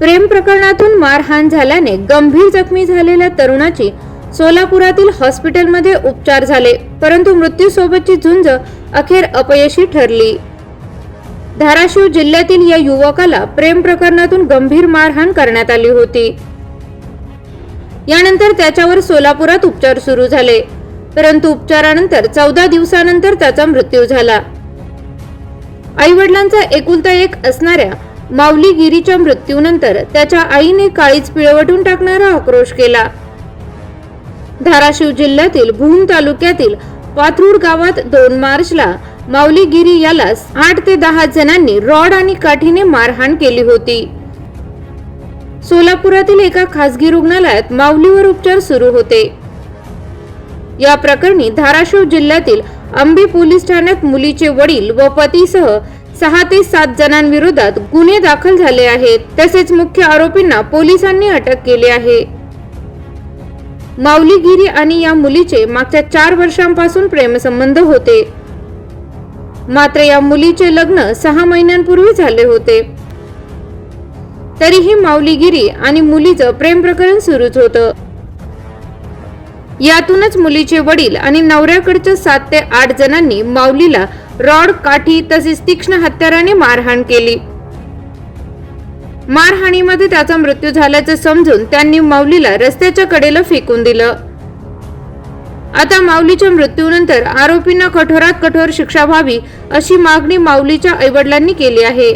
प्रेम प्रकरणातून मारहाण झाल्याने गंभीर जखमी झालेल्या तरुणाची सोलापुरातील हॉस्पिटलमध्ये उपचार झाले परंतु मृत्यूसोबतची झुंज अखेर अपयशी ठरली. धाराशिव जिल्ह्यातील या युवकाला प्रेम प्रकरणातून गंभीर मारहाण करण्यात आली होती. यानंतर त्याच्यावर सोलापुरात उपचार सुरू झाले परंतु उपचारानंतर चौदा दिवसानंतर त्याचा मृत्यू झाला. आई वडिलांचा एकुलता एक असणाऱ्या माऊली गिरीच्या मृत्यूनंतर त्याच्या आईने काळीच पिळवटून टाकणारा आक्रोश केला. धाराशिव जिल्ह्यातील भूम तालुक्यातील पाथरूड गावात दोन मार्चला माऊली गिरी याला आठ ते दहा जणांनी रॉड आणि काठीने मारहाण केली होती. सोलापुरातील एका खासगी रुग्णालयात माऊलीवर उपचार सुरू होते. या प्रकरणी धाराशिव जिल्ह्यातील अंबी पोलीस ठाण्यात मुलीचे वडील व पतीसह सहा ते सात जणांविरोधात गुन्हे दाखल झाले आहेत. तसेच मुख्य आरोपींना पोलिसांनी अटक केली आहे. माऊलीगिरी आणि या मुलीचे मागच्या चार वर्षांपासून प्रेमसंबंध होते. मात्र या मुलीचे लग्न सहा महिन्यांपूर्वी झाले होते. तरीही माऊलीगिरी आणि मुलीचं प्रेम प्रकरण सुरूच होतं. यातूनच मुलीचे वडील आणि नवऱ्याकडच्या सात ते आठ जणांनी माऊलीला रॉड काठी तसेच तीक्ष्ण हत्याराने मारहाण केली. मारहाणीमध्ये त्याचा मृत्यू झाल्याचं समजून त्यांनी माऊलीला रस्त्याच्या कडेला फेकून दिलं. आता माऊलीच्या मृत्यूनंतर आरोपींना कठोरात कठोर शिक्षा व्हावी अशी मागणी माऊलीच्या आईवडिलांनी केली आहे.